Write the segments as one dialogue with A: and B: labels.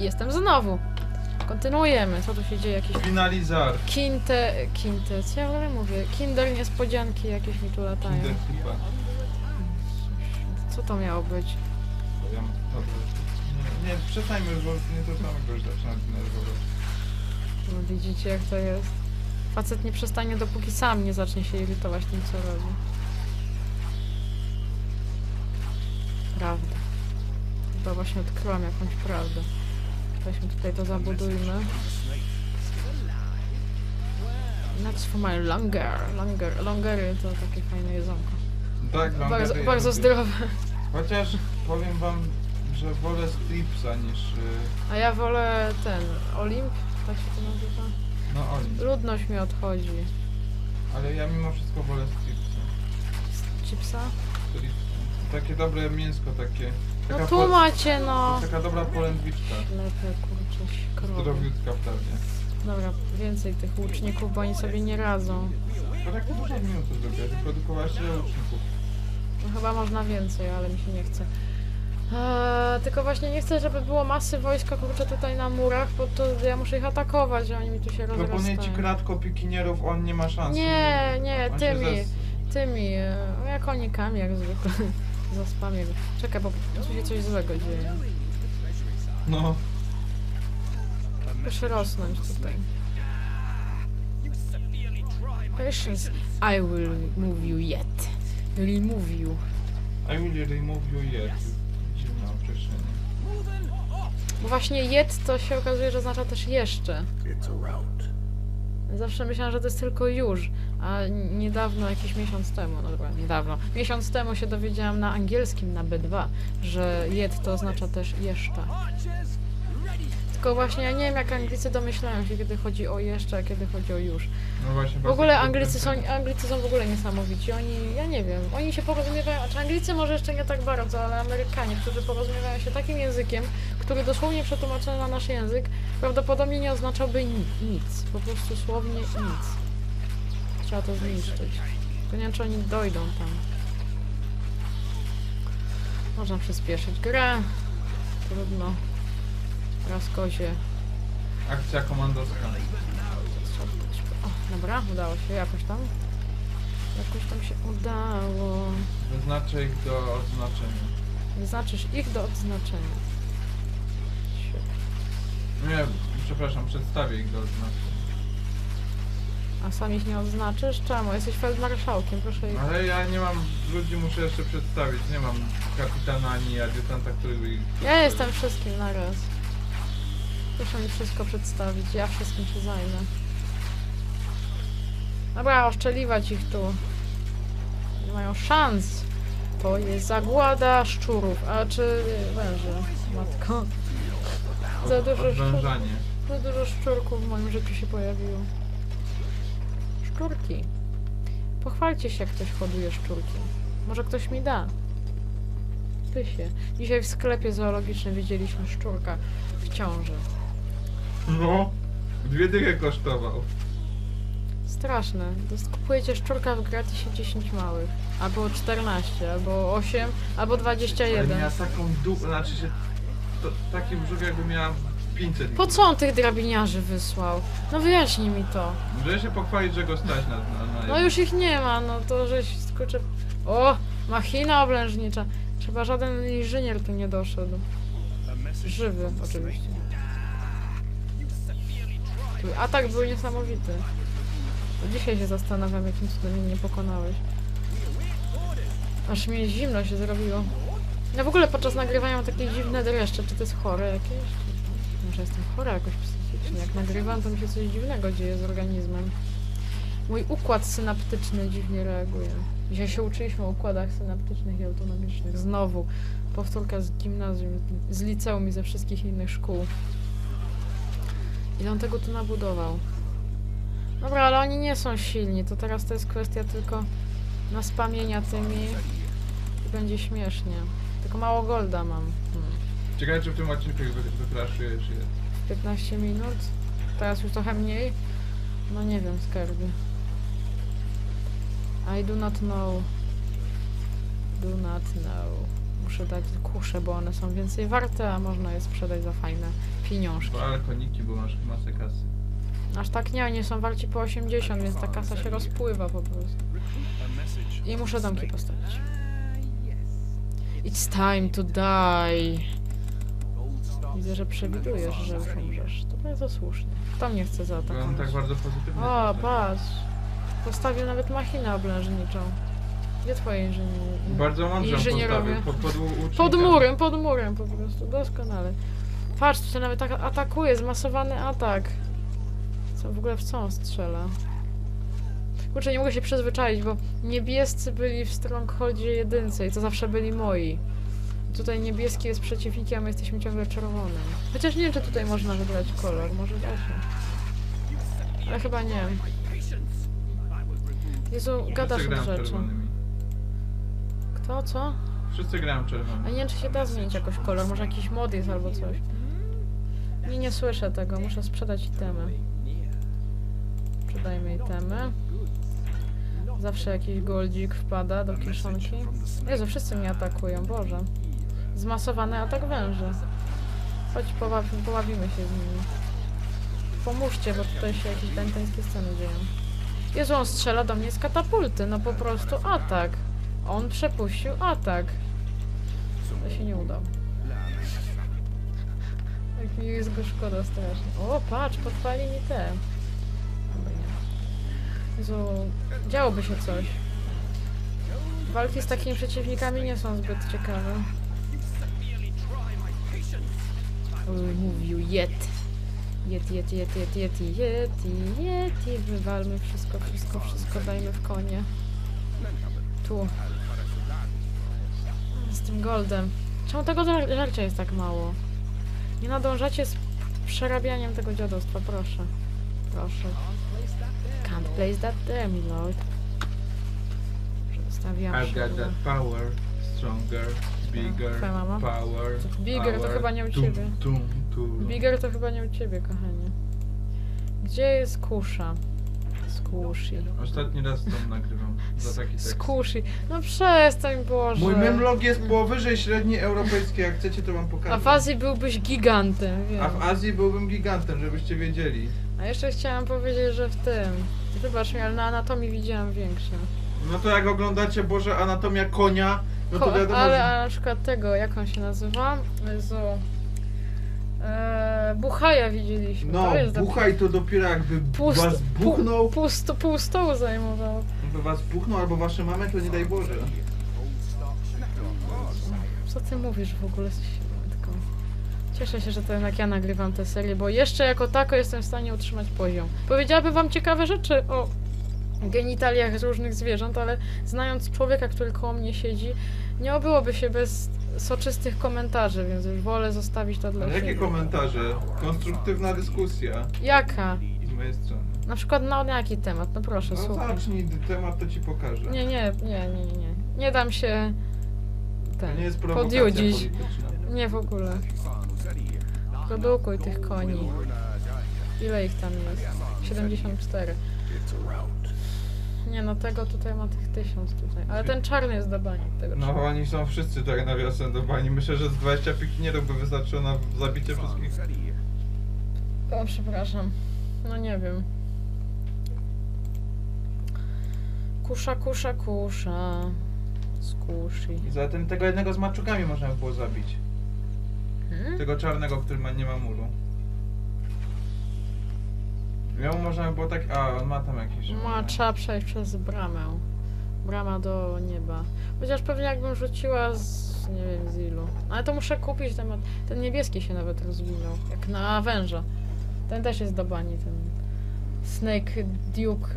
A: Jestem znowu. Kontynuujemy. Co tu się dzieje? Jakieś
B: Finalizar.
A: kinte... Kinte... Co ja w ogóle mówię? Kinder niespodzianki jakieś mi tu latają.
B: Kinder chyba.
A: Co to miało być?
B: Ja, dobra. Nie, nie, przestańmy bo nie to samego już zaczyna denerwować.
A: No widzicie jak to jest. Facet nie przestanie dopóki sam nie zacznie się irytować tym co robi. Prawda. Chyba właśnie odkryłam jakąś prawdę. Weźmy tutaj to zabudujmy. That's for my longer. Longer. Longery to takie fajne jedzonko.
B: Tak,
A: Bardzo,
B: gadaję,
A: bardzo
B: lubię.
A: zdrowe.
B: Chociaż powiem wam, że wolę stripsa niż... y,
A: A ja wolę ten Olimp, tak się to nazywa.
B: No oni.
A: Ludność mi odchodzi.
B: Ale ja mimo wszystko wolę stripsa.
A: Chipsa?
B: Stripsa. Takie dobre mięsko takie.
A: No tu
B: po-
A: macie
B: to
A: no.
B: taka dobra polędwiczka.
A: Lepiej kurczę krowy.
B: Zdrowiutka prawie.
A: Dobra, więcej tych łuczników, bo oni sobie nie radzą.
B: To tak dużo minut to zrobię. Wyprodukowałeś tyle łuczników.
A: No chyba można więcej, ale mi się nie chce. Eee, tylko właśnie nie chcę, żeby było masy wojska kurczę tutaj na murach, bo to ja muszę ich atakować, a oni mi tu się
B: Proponuję ci
A: rozrastają.
B: kratko pikinierów, on nie ma szans.
A: Nie, nie,
B: On się
A: tymi,
B: zas-
A: tymi, e, jak konikami jak zwykle. Zaspamię go. Czekaj, bo tu się coś złego dzieje.
B: No.
A: Proszę rosnąć tutaj. Patience, I will move you yet. Remove you.
B: I will remove you yet. Dziwne określenie.
A: Bo właśnie yet to się okazuje, że oznacza też jeszcze.
C: It's a route.
A: Zawsze myślałam, że to jest tylko już, a niedawno, jakiś miesiąc temu, no dobra, niedawno, miesiąc temu się dowiedziałam na angielskim, na B2, że yet to oznacza też jeszcze. Tylko właśnie ja nie wiem, jak Anglicy domyślają się, kiedy chodzi o jeszcze, a kiedy chodzi o już.
B: No właśnie.
A: W ogóle Anglicy są, Anglicy są w ogóle niesamowici. Oni, ja nie wiem, oni się porozumiewają, czy Anglicy może jeszcze nie tak bardzo, ale Amerykanie, którzy porozumiewają się takim językiem, który dosłownie przetłumaczony na nasz język, prawdopodobnie nie oznaczałby ni nic. Po prostu słownie nic. Trzeba to zniszczyć. To nie wiem, czy oni dojdą tam. Można przyspieszyć grę. Trudno. Raz kozie.
B: Akcja komandowska.
A: O, dobra, udało się jakoś tam. Jakoś tam się udało.
B: Wyznaczę ich do odznaczenia.
A: Wyznaczysz ich do odznaczenia. Świetnie.
B: Nie, przepraszam, przedstawię ich do odznaczenia.
A: A sam ich nie odznaczysz? Czemu? Jesteś feldmarszałkiem, proszę ich.
B: Ale ja nie mam, ludzi muszę jeszcze przedstawić. Nie mam kapitana ani adiutanta, który by ich...
A: Ja jestem wszystkim na raz. Proszę mi wszystko przedstawić, ja wszystkim się zajmę. Dobra, oszczeliwać ich tu. Nie mają szans. To jest zagłada szczurów, a czy węży, matko. Za dużo.
B: Odwężanie.
A: Za dużo szczurków w moim życiu się pojawiło. Szczurki. Pochwalcie się, jak ktoś hoduje szczurki. Może ktoś mi da. Pysie. Dzisiaj w sklepie zoologicznym widzieliśmy szczurka w ciąży.
B: No. Dwie dychy kosztował.
A: Straszne. Jest- Kupujecie szczurka w gratisie 10 małych. Albo 14, albo 8, albo
B: Ale
A: 21.
B: miała taką dupę, znaczy się... To, taki brzuch jakby miała 500
A: Po co on tych drabiniarzy wysłał? No wyjaśnij mi to.
B: Może się pochwalić, że go stać na... na, na
A: No już ich nie ma, no to żeś skoczy... O! Machina oblężnicza. Chyba żaden inżynier tu nie doszedł. Żywy, oczywiście. Twój atak był niesamowity. To dzisiaj się zastanawiam, jakim cudem mnie nie pokonałeś. Aż mi zimno się zrobiło. Ja w ogóle podczas nagrywania mam takie dziwne dreszcze. Czy to jest chore jakieś? Może jestem chora jakoś psychicznie. Jak nagrywam, to mi się coś dziwnego dzieje z organizmem. Mój układ synaptyczny dziwnie reaguje. Dzisiaj się uczyliśmy o układach synaptycznych i autonomicznych. Znowu. Powtórka z gimnazjum, z liceum i ze wszystkich innych szkół. Ile on tego tu nabudował? Dobra, ale oni nie są silni. To teraz to jest kwestia tylko naspamienia tymi i będzie śmiesznie. Tylko mało golda mam. Hmm.
B: Ciekawe, czy w tym odcinku ich wy- wykraszujesz je.
A: 15 minut. Teraz już trochę mniej. No nie wiem, skarbie. I do not know. Do not know. Muszę dać kusze, bo one są więcej warte, a można je sprzedać za fajne pieniążki.
B: Ale koniki, bo masz masę kasy.
A: Aż tak nie, oni są warci po 80, więc ta kasa się rozpływa po prostu. I muszę domki postawić. It's time to die. Widzę, że przewidujesz, że już umrzesz. To bardzo słusznie. Kto mnie chce zaatakować?
B: tak bardzo pozytywnie.
A: O,
B: postawił.
A: patrz. Postawił nawet machinę oblężniczą. Gdzie twoje inżyniery?
B: Bardzo mądrze
A: Inżynierowie.
B: postawił. Pod, pod, łucznikiem.
A: Pod murem, pod murem po prostu, doskonale. Patrz, tu się nawet tak atakuje, zmasowany atak. Co w ogóle w co on strzela? Kurczę, nie mogę się przyzwyczaić, bo niebiescy byli w Strongholdzie jedynce i to zawsze byli moi. Tutaj niebieski jest przeciwnikiem, a my jesteśmy ciągle czerwonym. Chociaż nie wiem, czy tutaj można wybrać kolor, może da się. Ale chyba nie. Jezu, gadasz od rzeczy. Kto, co?
B: Wszyscy grają
A: A
B: czerwonymi.
A: nie wiem, czy się da zmienić jakoś kolor, może jakiś mod jest albo coś. Nie, nie słyszę tego, muszę sprzedać itemy. Sprzedajmy itemy. Zawsze jakiś goldzik wpada do kieszonki. Jezu, wszyscy mnie atakują, Boże. Zmasowany atak węży. Chodź, pobawi, pobawimy się z nimi. Pomóżcie, bo tutaj się jakieś dęteńskie sceny dzieją. Jezu, on strzela do mnie z katapulty, no po prostu atak. On przepuścił atak. To się nie udało. Jak mi jest go szkoda strasznie. O, patrz, podpali mi te. Jezu, działoby się coś. Walki z takimi przeciwnikami nie są zbyt ciekawe. Mówił jet. Jet, jet, jet, jet, jet, yeti, yeti. Wywalmy wszystko, wszystko, wszystko dajmy w konie. Tu. Z tym goldem. Czemu tego żar- żarcia jest tak mało? Nie nadążacie z przerabianiem tego dziadostwa, proszę. Proszę. Can't place that there, my lord. Przedstawiam
B: I've got that power. Stronger, bigger,
A: mama?
B: power.
A: Bigger to
B: power.
A: chyba nie u
B: Tum,
A: ciebie.
B: Tum, tum.
A: Bigger to chyba nie u ciebie, kochanie. Gdzie jest kusza? Skushi.
B: Ostatni raz to nagrywam. Za taki tekst.
A: Skushi. No przestań, Boże.
B: Mój memlog jest powyżej średniej europejskiej, jak chcecie to wam pokażę.
A: A w Azji byłbyś gigantem, wiem.
B: A w Azji byłbym gigantem, żebyście wiedzieli.
A: A jeszcze chciałam powiedzieć, że w tym. Wybacz mi, ale na anatomii widziałam większe.
B: No to jak oglądacie Boże Anatomia Konia, no to
A: Ko-
B: wiadomo,
A: ale
B: że...
A: a na przykład tego, jak on się nazywa? Jezu. Eee, Buchaja widzieliśmy.
B: No,
A: to jest dopiero-
B: buchaj to dopiero jakby
A: Pust,
B: was buchnął,
A: Pół, pół, sto, pół stołu zajmował.
B: Jakby was buchnął albo wasze mamy, to nie daj Boże.
A: Co ty mówisz w ogóle? Matką. Cieszę się, że to jednak ja nagrywam tę serię, bo jeszcze jako tako jestem w stanie utrzymać poziom. Powiedziałabym wam ciekawe rzeczy o genitaliach różnych zwierząt, ale znając człowieka, który koło mnie siedzi, nie obyłoby się bez soczystych komentarzy, więc już wolę zostawić to dla
B: Ale jakie
A: siebie.
B: komentarze? Konstruktywna dyskusja
A: Jaka?
B: Mojej strony.
A: Na przykład na jaki temat? No proszę,
B: No
A: słuchaj.
B: zacznij temat, to ci pokażę.
A: Nie, nie, nie, nie, nie, nie. Dam się
B: To
A: ten,
B: nie jest prowokacja
A: podjudzić.
B: polityczna.
A: Nie w ogóle. Produkuj tych koni. Ile ich tam jest? 74. Nie no, tego tutaj ma tych tysiąc tutaj. Ale ten czarny jest do bani. Tego
B: No
A: trzeba.
B: oni są wszyscy tak nawiasem do bani. Myślę, że z 20 pikinierów by wystarczyło na zabicie wszystkich.
A: O, przepraszam. No nie wiem. Kusza, kusza, kusza. Skushi.
B: I zatem tego jednego z maczugami można by było zabić.
A: Hmm?
B: Tego czarnego, który ma, nie ma muru. Jemu można by było tak... A, on ma tam jakieś...
A: Ma, trzeba przejść przez bramę. Brama do nieba. Chociaż pewnie jakbym rzuciła z... nie wiem z ilu. Ale to muszę kupić, ten, ten niebieski się nawet rozwinął. Jak na węża. Ten też jest do bani, ten Snake Duke,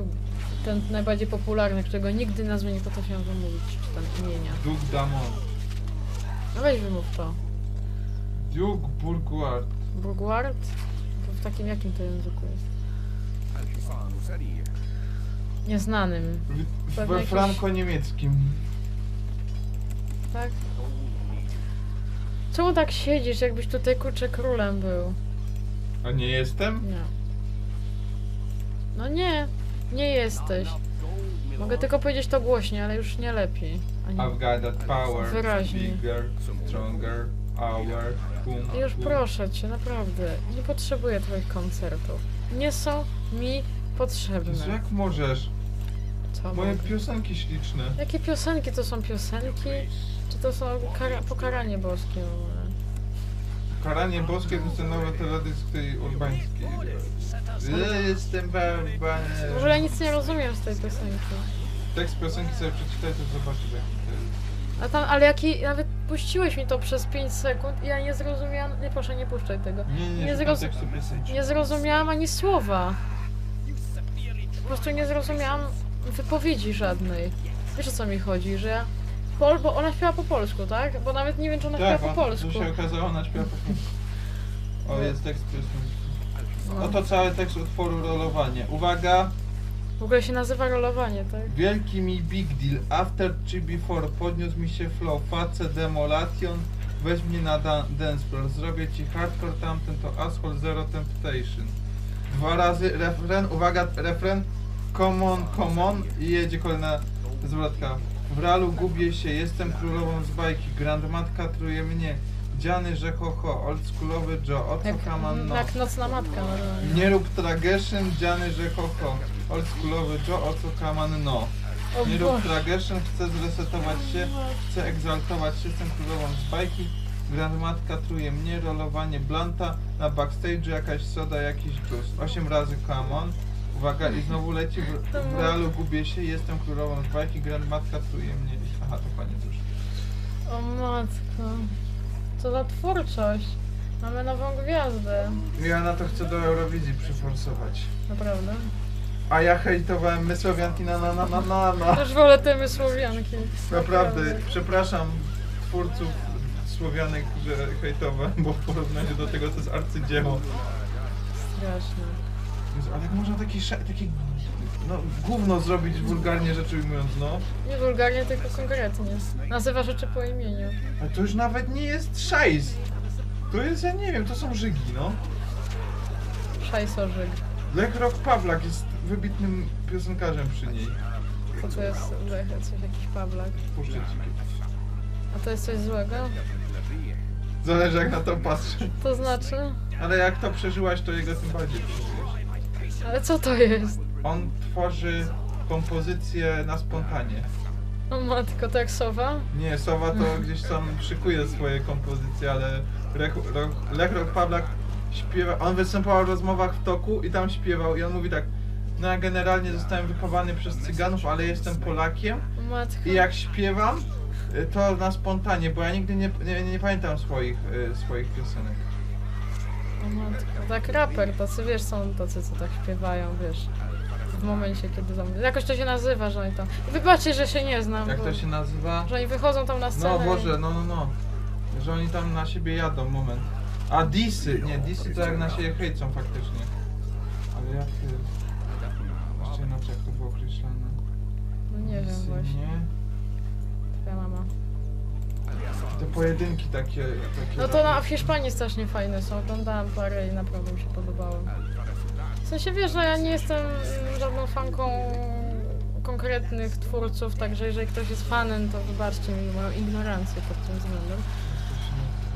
A: ten najbardziej popularny, którego nigdy nazwy nie potrafiłam wymówić, czy tam imienia.
B: Duke Damon.
A: No weź wymów to.
B: Duke Burguard.
A: Burguard? To w takim jakim to języku jest? Nieznanym,
B: W-
A: Pewnie
B: We
A: jakiś-
B: franko-niemieckim.
A: tak? Czemu tak siedzisz, jakbyś tutaj kurczę królem był?
B: A nie jestem?
A: Nie. No nie, nie jesteś. Mogę tylko powiedzieć to głośniej, ale już nie lepiej. Ani...
B: I've got that power,
A: Wyraźnie.
B: bigger, stronger, boom,
A: Już
B: boom.
A: proszę cię, naprawdę. Nie potrzebuję twoich koncertów. Nie są mi
B: Jezu,
A: potrzebne.
B: jak możesz?
A: Co
B: Moje
A: mogę?
B: piosenki śliczne.
A: Jakie piosenki to są piosenki? Czy to są kara pokaranie boskie w ogóle?
B: Karanie boskie to są nowe teledysk tej urbańskiej. Ja jestem barbany.
A: Może ja nic nie rozumiem z tej piosenki.
B: Tekst piosenki sobie przeczytaj, to zobaczysz jaki to jest.
A: A tam, ale jaki, nawet puściłeś mi to przez 5 sekund i ja nie zrozumiałam, nie proszę nie puszczaj tego.
B: Nie, nie,
A: Nie
B: tekstu piosenki.
A: Nie zrozumiałam ani słowa. Po prostu nie zrozumiałam wypowiedzi żadnej. Wiesz o co mi chodzi, że ja... Pol, bo ona śpiewa po polsku, tak? Bo nawet nie wiem, czy ona
B: Tak,
A: śpiewa po
B: on-
A: polsku.
B: to się okazało, ona śpiewa po polsku. O, jest tekst piosenki.
A: No.
B: Oto cały tekst utworu Rolowanie. Uwaga!
A: W ogóle się nazywa rolowanie, tak?
B: Wielki mi big deal. After czy before podniósł mi się flow. Face demolation. Weź mnie na da- dance floor. Zrobię ci hardcore, tamten to asshole zero temptation. Dwa razy refren. Uwaga, refren. Come on, come on. I jedzie kolejna zwrotka. W realu gubię się. Jestem królową z bajki. Grandmatka truje mnie. Dziany, że ho ho. Oldschoolowy Joe. O co kaman no.
A: jak nocna matka normalnie.
B: Nie rób trageszyn, dziany, że ho ho. Oldschoolowy Joe, o co kaman no.
A: O
B: Nie rób
A: Boże.
B: trageszyn, chcę zresetować się, chcę egzaltować się, jestem królową z bajki. Grandmatka truje mnie, rolowanie blanta, na backstage'u jakaś soda, jakiś juice. Osiem razy come on. Uwaga, i znowu leci, w, w realu gubię się, jestem królową z bajki, grandmatka truje mnie. Aha, to koniec już.
A: O matko. Co za twórczość. Mamy nową gwiazdę.
B: Ja na to chcę do Eurowizji przyforsować.
A: Naprawdę.
B: A ja hejtowałem Mysłowianki na na na na na na.
A: Też wolę te mysłowianki.
B: Naprawdę, przepraszam twórców Słowianek, że hejtowałem, bo w porównaniu do tego to jest arcydzieło.
A: Straszne.
B: Jezu, Ale jak można taki, sze- taki no, gówno zrobić wulgarnie rzecz ujmując, no.
A: Nie wulgarnie, tylko konkretnie. Nazywa rzeczy po imieniu.
B: Ale to już nawet nie jest szajs. To jest, ja nie wiem, to są żygi, no.
A: Szajsorzyk.
B: Lech Rock Pawlak jest wybitnym piosenkarzem przy niej.
A: Co to jest Lechy, coś jakiś Pawlak.
B: Puszczę ci kiedyś.
A: A to jest coś złego?
B: Zależy jak na to patrzę.
A: To znaczy?
B: Ale jak to przeżyłaś, to jego tym bardziej.
A: Ale co to jest?
B: On tworzy kompozycje na spontanie.
A: O matko, to jak sowa?
B: Nie, Sowa to gdzieś tam szykuje swoje kompozycje, ale Lech, Pawlak śpiewa, on występował w rozmowach w toku i tam śpiewał i on mówi tak, no ja generalnie zostałem wychowany przez Cyganów, ale jestem Polakiem
A: O matko.
B: i jak śpiewam, y, to na spontanie, bo ja nigdy nie, nie, nie pamiętam swoich, y, swoich piosenek.
A: O matko. Tak raper, tacy wiesz, są tacy, co tak śpiewają, wiesz. W momencie, kiedy tam... Jakoś to się nazywa, że oni tam... Wybaczcie, że się nie znam,
B: Jak
A: bo...
B: to się nazywa?
A: Że oni wychodzą tam na scenę
B: No
A: i-
B: Boże, no no no. Że oni tam na siebie jadą, moment. A disy, nie, disy to jak na siebie hejcą faktycznie. Ale jak... Jeszcze inaczej jak to było określane.
A: No nie wiem
B: Disy,
A: właśnie.
B: Nie?
A: Twoja mama.
B: Te pojedynki takie... takie
A: No to na, w Hiszpanii strasznie fajne są. Oglądałam parę i naprawdę mi się podobały. W sensie wiesz, że ja nie jestem mm, żadną fanką konkretnych twórców, także jeżeli ktoś jest fanem, to wybaczcie mi moją ignorancję pod tym względem.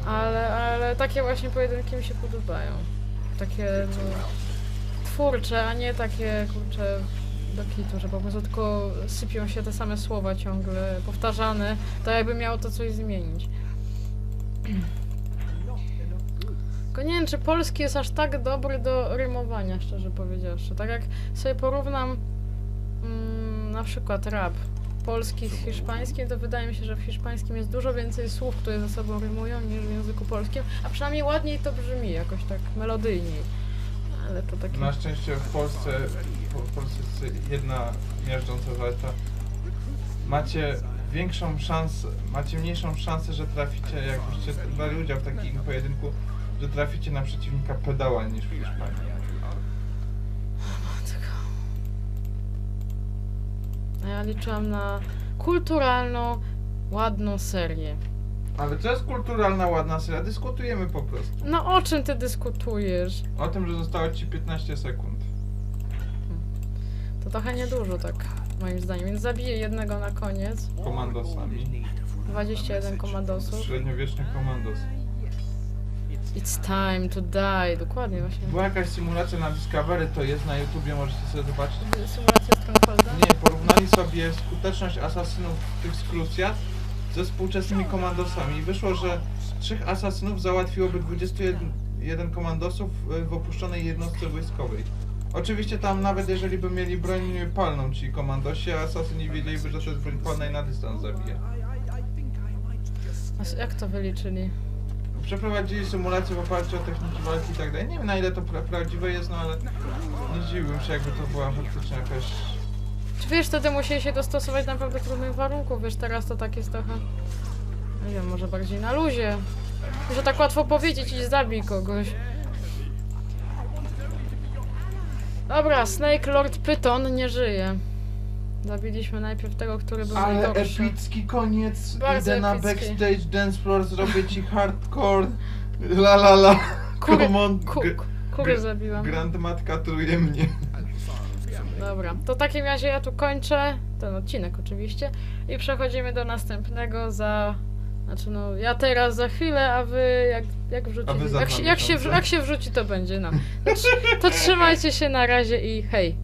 A: Ale, ale takie właśnie pojedynki mi się podobają. Takie no, twórcze, a nie takie kurcze do kitu, że po prostu tylko sypią się te same słowa ciągle powtarzane, to jakby miało to coś zmienić. Tylko nie wiem, czy polski jest aż tak dobry do rymowania, szczerze powiedziawszy. Tak jak sobie porównam mm, na przykład rap polski z hiszpańskim, to wydaje mi się, że w hiszpańskim jest dużo więcej słów, które ze sobą rymują, niż w języku polskim, a przynajmniej ładniej to brzmi, jakoś tak melodyjniej. Ale to takie...
B: Na szczęście w Polsce, po- w Polsce jest jedna miażdżąca zaleta. Macie większą szansę, macie mniejszą szansę, że traficie, jakbyście brali udział w takim pojedynku, że traficie na przeciwnika pedała niż w Hiszpanii.
A: A ja liczyłam na kulturalną, ładną serię.
B: Ale to jest kulturalna, ładna seria, dyskutujemy po prostu.
A: No o czym ty dyskutujesz?
B: O tym, że zostało ci 15 sekund.
A: To trochę niedużo tak. moim zdaniem. Więc zabiję jednego na koniec.
B: Komandosami.
A: 21 komandosów.
B: Średniowieczny komandos.
A: It's time to die. Dokładnie właśnie.
B: Była jakaś symulacja na Discovery, to jest na YouTubie, możecie sobie zobaczyć.
A: Symulacja Strongholda?
B: Nie, porównali sobie skuteczność asasynów w tych skrucjach ze współczesnymi komandosami i wyszło, że trzech asasynów załatwiłoby 21 komandosów e, w opuszczonej jednostce wojskowej. Oczywiście tam nawet jeżeli by mieli broń palną ci komandosi, a asasyni wiedzieliby, że to jest broń palna i na dystans zabija.
A: A s- jak to wyliczyli?
B: Przeprowadzili symulację w oparciu o techniki walki i tak dalej. Nie wiem na ile to pra prawdziwe jest, no ale nie zdziwiłbym się jakby to była faktycznie jakaś...
A: Czy wiesz, wtedy musieli się dostosować do naprawdę trudnych warunków, wiesz, teraz to tak jest trochę, nie wiem, może bardziej na luzie. Że tak łatwo powiedzieć i zabij kogoś. Dobra, Snake Lord Python nie żyje. Zabiliśmy najpierw tego, który był
B: Ale
A: najgorszy.
B: epicki koniec.
A: Bardzo
B: Idę na
A: epicki.
B: backstage dance floor, zrobię ci hardcore. La la la.
A: Kury,
B: Come on.
A: ku, kury zabiłam.
B: Grandmatka truje mnie.
A: Dobra, to w takim razie ja tu kończę ten odcinek oczywiście i przechodzimy do następnego za... Znaczy no, ja teraz za chwilę, a wy jak, jak wrzucicie...
B: A wy
A: jak, jak, się, jak się wrzuci, to będzie, no. To, to trzymajcie się na razie i hej!